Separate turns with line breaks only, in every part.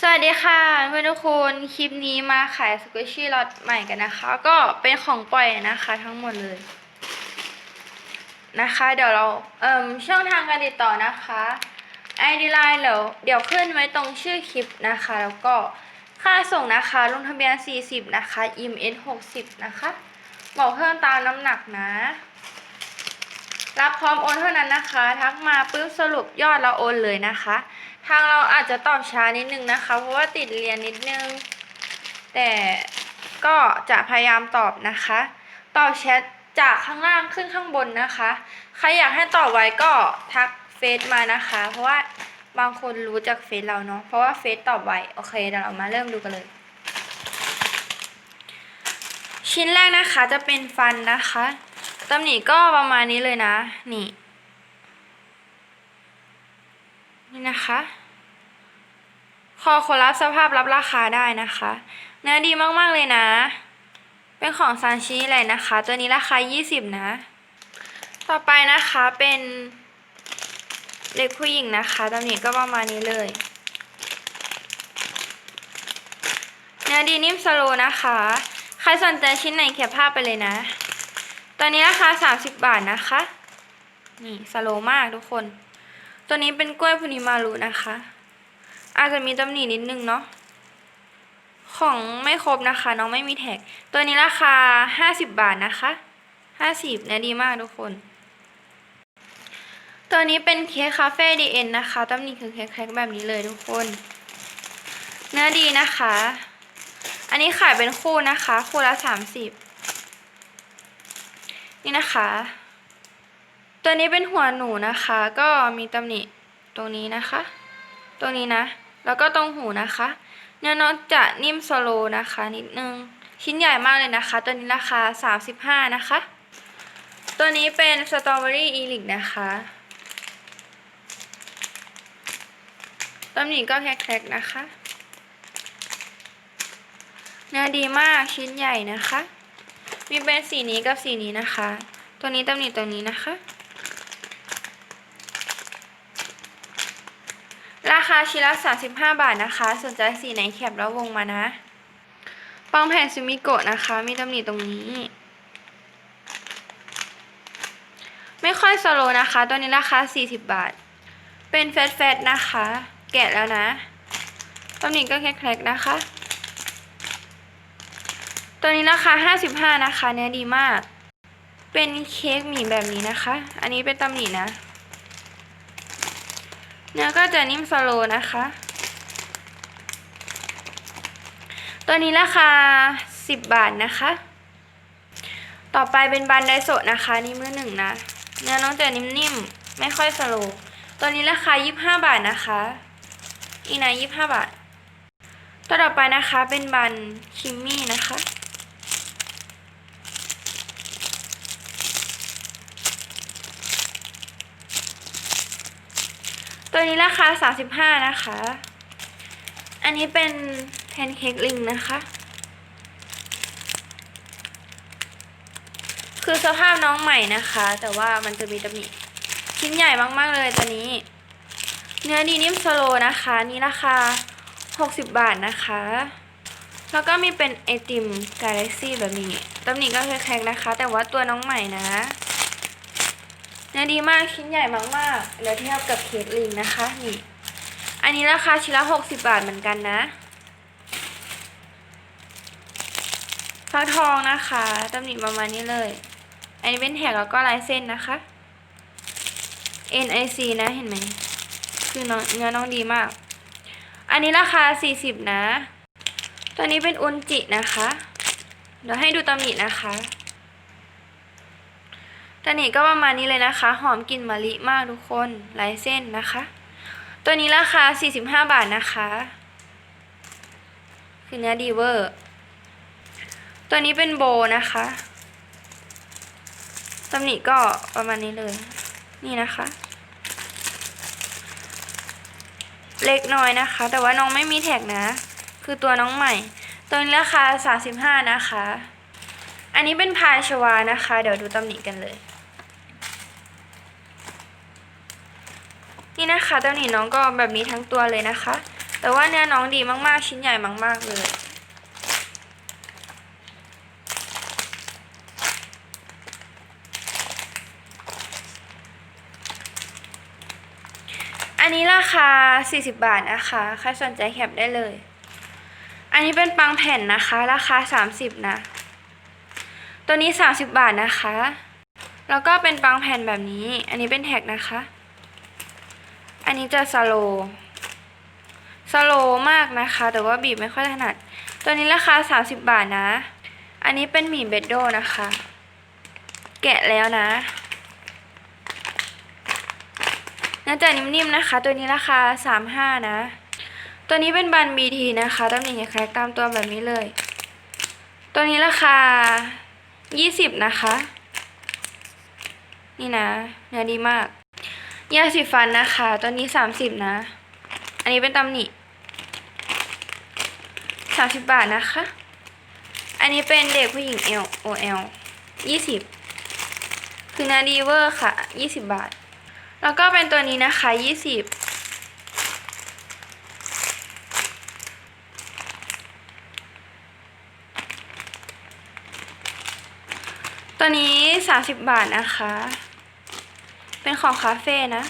สวัสดีค่ะเพื่อนทุกคนคลิปนี้มาขายส q ิ i ชี่ล็อตใหม่กันนะคะ ก็เป็นของปล่อยนะคะทั้งหมดเลย นะคะ เดี๋ยวเราเอ่มช่องทางการติดต่อนะคะ ID Line เดี๋ยวเดี๋ยวขึ้นไว้ตรงชื่อคลิปนะคะ แล้วก็ค่าส่งนะคะลงทะเบียน 40 นะคะ EMS 60 นะคะ บอกเพิ่มตามน้ำหนักนะ รับพร้อมโอนเท่านั้นนะคะ ทักมาปุ๊บสรุปยอดเราโอนเลยนะคะ ทางเราอาจจะตอบช้านิดนึงนะคะ เพราะว่าติดเรียนนิดนึง แต่ก็จะพยายามตอบนะคะ ตอบแชทจากข้างล่างขึ้นข้างบนนะคะ ใครอยากให้ตอบไว้ก็ทักเฟซมานะคะ เพราะว่าบางคนรู้จากเฟซเราเนาะ เพราะว่าเฟซตอบไวโอเคเดี๋ยวเรามาเริ่มดูกันเลย ชิ้นแรกนะคะจะเป็นฟันนะคะตำหนิก็ประมาณนี้เลยนะ นี่ นี่นะคะ คอคนรับสภาพรับราคาได้นะคะ เนื้อดีมากๆเลยนะ เป็นของซานชิเลยนะคะ ตัวนี้ราคา 20 นะ ต่อไปนะคะเป็นเด็กผู้หญิงนะคะตำหนิก็ประมาณนี้เลย เนื้อดีนิ่มสโลนะคะ ใครสนใจชิ้นไหนเขียนภาพไปเลยนะตัวนี้ราคา 30 บาทนะคะ นี่สโลมากทุกคน ตัวนี้เป็นกล้วยพูนิมารุนะคะ อาจจะมีตำหนินิดนึงเนาะของไม่ครบนะคะ น้องไม่มีแท็ก ตัวนี้ราคา50บาทนะคะ50เนี่ยดีมากทุกคน ตัวนี้เป็นเค้กคาเฟ่ดีเอ็นนะคะตำหนิคือเค้กแคกแบบนี้เลยทุกคน เนื้อดีนะคะ อันนี้ขายเป็นคู่นะคะ คู่ละ30นี่นะคะ ตัวนี้เป็นหัวหนูนะคะ ก็มีตำหนิตรงนี้นะคะ ตรงนี้นะ แล้วก็ตรงหูนะคะเนื้อน้องจะนิ่มสโลนะคะนิดนึง ชิ้นใหญ่มากเลยนะคะ ตัวนี้ราคา 35 นะคะ ตัวนี้เป็นสตรอเบอรี่อีลิกนะคะตำหนิก็แคกๆนะคะ เนื้อดีมากชิ้นใหญ่นะคะ มีเป็นสีนี้กับสีนี้นะคะ ตัวนี้ตำหนิตัวนี้นะคะ ราคาชิ้นละ 35 บาทนะคะ สนใจสีไหนแคปแล้ววงมานะปังแผ่นซูมิโกะนะคะ มีตำหนิตรงนี้ ไม่ค่อยสโลว์นะคะ ตัวนี้ราคา 40 บาท เป็นแฟตแฟตนะคะ แกะแล้วนะตำหนิก็แคกๆนะคะ ตัวนี้ราคา 55 นะคะ เนื้อดีมาก เป็นเค้กหมี่แบบนี้นะคะ อันนี้เป็นตำหนินะ เนื้อก็จะนิ่มสโลนะคะ ตัวนี้ราคา 10 บาทนะคะ ต่อไปเป็นบันไดโซะนะคะ นี่มือหนึ่งนะ เนื้อน้องจะนิ่มๆ ไม่ค่อยสโลตัวนี้ราคา 25 บาทนะคะ อีกนะ25 บาท ตัวต่อไปนะคะเป็นบันคิมมี่นะคะ ตัวนี้ราคา35นะคะ อันนี้เป็นแพนเค้กลิงนะคะ คือสภาพน้องใหม่นะคะ แต่ว่ามันจะมีตำหนิชิ้นใหญ่มากๆเลยตัวนี้ เนื้อดีนิ่มสโลนะคะ นี่ราคา 60 บาทนะคะ แล้วก็มีเป็นไอติมกาแล็กซี่แบบนี้ตำหนิก็แข็งๆนะคะ แต่ว่าตัวน้องใหม่นะ เนื้อดีมากชิ้นใหญ่มากๆเดี๋ยวเทียบกับเค้กลิงนะคะนี่ อันนี้ราคาชิ้นละ60บาทเหมือนกันนะฟักทองนะคะตำหนิประมาณนี้เลย อันนี้เป็นแท็กแล้วก็ลายเส้นนะคะ NIC นะเห็นไหมคือน้องเนื้อน้องดีมาก อันนี้ราคา 40 นะ ตัวนี้เป็นอุนจินะคะ เดี๋ยวให้ดูตำหนินะคะ ตอนนี้ก็ประมาณนี้เลยนะคะ หอมกลิ่นมะลิมากทุกคนลายเส้นนะคะ ตัวนี้ราคา 45 บาทนะคะ คือเนื้อดีเวอร์ ตัวนี้เป็นโบนะคะตำหนิก็ประมาณนี้เลย นี่นะคะ เล็กน้อยนะคะ แต่ว่าน้องไม่มีแท็กนะ คือตัวน้องใหม่ ตัวนี้ราคา 35 นะคะ อันนี้เป็นพายชวานะคะ เดี๋ยวดูตำหนิกันเลย นี่นะคะตำหนิน้องก็แบบนี้ทั้งตัวเลยนะคะ แต่ว่าเนื้อน้องดีมากๆ ชิ้นใหญ่มาก ๆเลยอันนี้ราคา 40 บาทนะคะ ใครสนใจแคปได้เลย อันนี้เป็นปังแผ่นนะคะ ราคา 30 นะ ตัวนี้ 30 บาทนะคะ แล้วก็เป็นปังแผ่นแบบนี้ อันนี้เป็นแท็กนะคะ นนี้จะสโลสโลมากนะคะ แต่ว่าบีบไม่ค่อยถนัด ตัวนี้ราคา 30 บาทนะ อันนี้เป็นหมี่เบดโดนะคะ แกะแล้วนะเนื้อจะนิ่มๆนะคะ ตัวนี้ราคา 35 นะ ตัวนี้เป็นบันบีทีนะคะตำหนิแครตามตัวแบบนี้เลย ตัวนี้ราคา 20 นะคะ นี่นะ เนื้อดีมาก ยาสีฟันนะคะ ตัวนี้30นะ อันนี้เป็นตำหนิ30บบาทนะคะ อันนี้เป็นเด็กผู้หญิง L O L 20คือนื้อดีเวอร์ค่ะ20บาท แล้วก็เป็นตัวนี้นะคะยี่สิบตัวนี้สามสิบบาทนะคะ เป็นของคาเฟ่นะ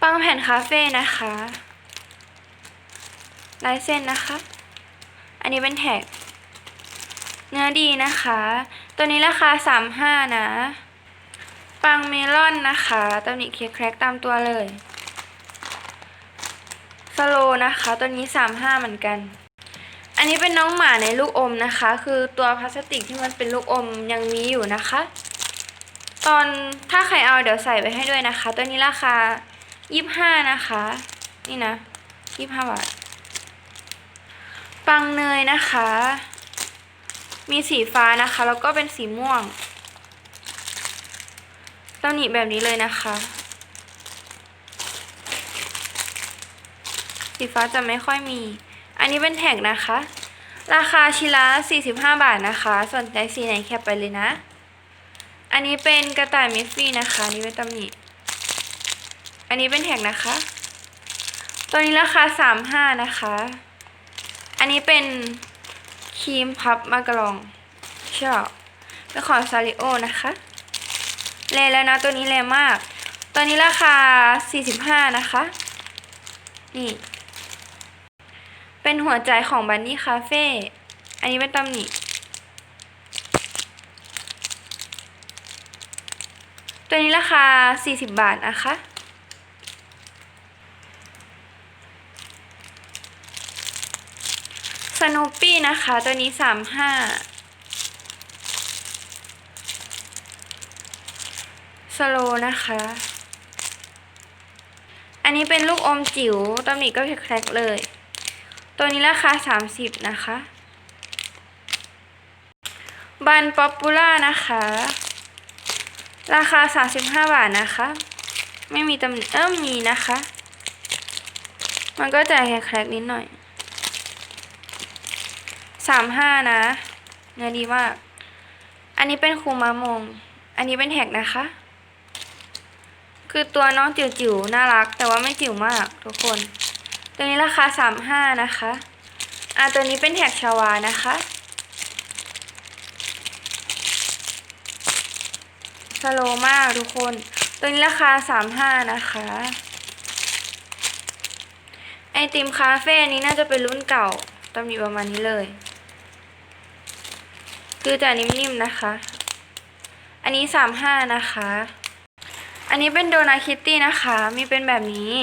ปังแผ่นคาเฟ่นะคะลายเส้นนะคะ อันนี้เป็นแท็ก เนื้อดีนะคะ ตัวนี้ราคาสามห้านะ ปังเมลอนนะคะตำหนิเค้กแครกตามตัวเลยสโลนะคะ ตัวนี้สามห้าเหมือนกันอันนี้เป็นน้องหมาในลูกอมนะคะ คือตัวพลาสติกที่มันเป็นลูกอมยังมีอยู่นะคะ ตอนถ้าใครเอาเดี๋ยวใส่ไปให้ด้วยนะคะ ตัวนี้ราคายี่ห้านะคะ นี่นะยี่ห้าบาท ปังเนยนะคะ มีสีฟ้านะคะ แล้วก็เป็นสีม่วงตำหนิแบบนี้เลยนะคะ สีฟ้าจะไม่ค่อยมี อันนี้เป็นแท็กนะคะ ราคาชิ้นละ45 บาทนะคะ สนใจสีไหนแคปไปเลยนะ อันนี้เป็นกระต่ายมิฟฟี่นะคะนนี้เป็นตำหนิอันนี้เป็นแท็กนะคะ ตัวนี้ราคา35นะคะ อันนี้เป็นครีมพับมากรองชอบเป็นของซาริโอนะคะแรงแล้วนะตัวนี้แรงมาก ตัวนี้ราคา45นะคะ นี่ เป็นหัวใจของบันนี่คาเฟ่ อันนี้เป็นตำหนิ ตัวนี้ราคา 40 บาทนะคะสโนปี้นะคะ ตัวนี้ 35สโลนะคะ อันนี้เป็นลูกอมจิ๋วตำหนิก็แคร็กเลย ตัวนี้ราคา 30 นะคะบันป๊อปปูล่านะคะ ราคา 35 บาทนะคะ ไม่มีตำหนิเออมีนะคะ มันก็จะแครกนิดหน่อย 35 นะเนื้อดีมาก อันนี้เป็นคูมามง อันนี้เป็นแท็กนะคะ คือตัวน้องจิ๋วๆ น่ารัก แต่ว่าไม่จิ๋วมากทุกคน ตัวนี้ราคาสามห้านะคะ อะตัวนี้เป็นแท็กชาวานะคะ สโลมากทุกคน ตัวนี้ราคาสามห้านะคะ ไอติมคาเฟ่นี้น่าจะเป็นรุ่นเก่าตำหนิประมาณนี้เลย คือจะนิ่มๆนะคะ อันนี้สามห้านะคะ อันนี้เป็นโดนาคิตตี้นะคะ มีเป็นแบบนี้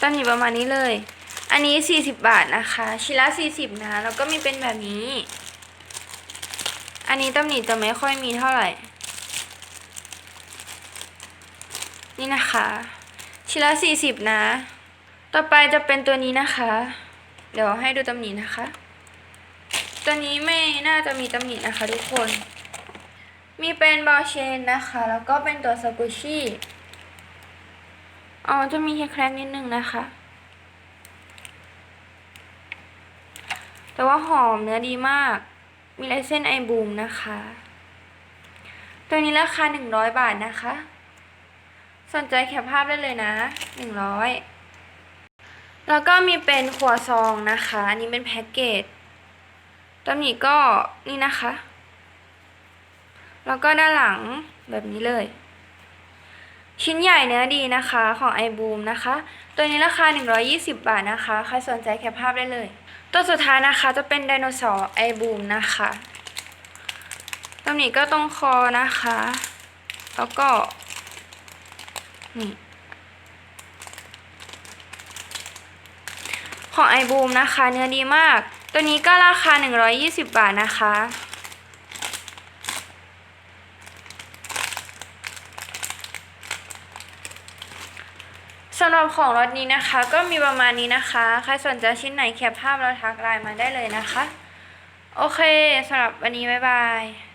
ต้นอยู่ประมาณนี้เลย อันนี้40บาทนะคะ ชิ้นละ40นะ แล้วก็มีเป็นแบบนี้ อันนี้ตำหนิจะไม่ค่อยมีเท่าไหร่ นี่นะคะชิ้นละ40นะ ต่อไปจะเป็นตัวนี้นะคะ เดี๋ยวให้ดูตำหนินะคะ ตัวนี้ไม่น่าจะมีตำหนินะคะทุกคน มีเป็นบอลเชนนะคะ แล้วก็เป็นตัวสกุชี่อ๋อจะมีแครกนิดนึงนะคะ แต่ว่าหอมเนื้อดีมาก มีลายเส้นไอบูมนะคะ ตัวนี้ราคา 100 บาทนะคะ สนใจแคปภาพได้เลยนะหนึ่งร้อยแล้วก็มีเป็นครัวซองนะคะ อันนี้เป็นแพ็กเกจตำหนิก็นี่นะคะ แล้วก็ด้านหลังแบบนี้เลย ชิ้นใหญ่เนื้อดีนะคะของไอบูมนะคะ ตัวนี้ราคา 120 บาทนะคะ ใครสนใจแคปภาพได้เลย ตัวสุดท้ายนะคะจะเป็นไดโนเสาร์ไอบูมนะคะตรงนี้ก็ตรงคอนะคะ แล้วก็ นี่ ของไอบูมนะคะ เนื้อดีมาก ตัวนี้ก็ราคา 120 บาทนะคะำหรับของรถนี้นะคะ ก็มีประมาณนี้นะคะ ใครสนใจชิ้นไหนแคปภาพแล้วทักไลน์มาได้เลยนะคะ โอเคสำหรับวันนี้บ๊ายบาย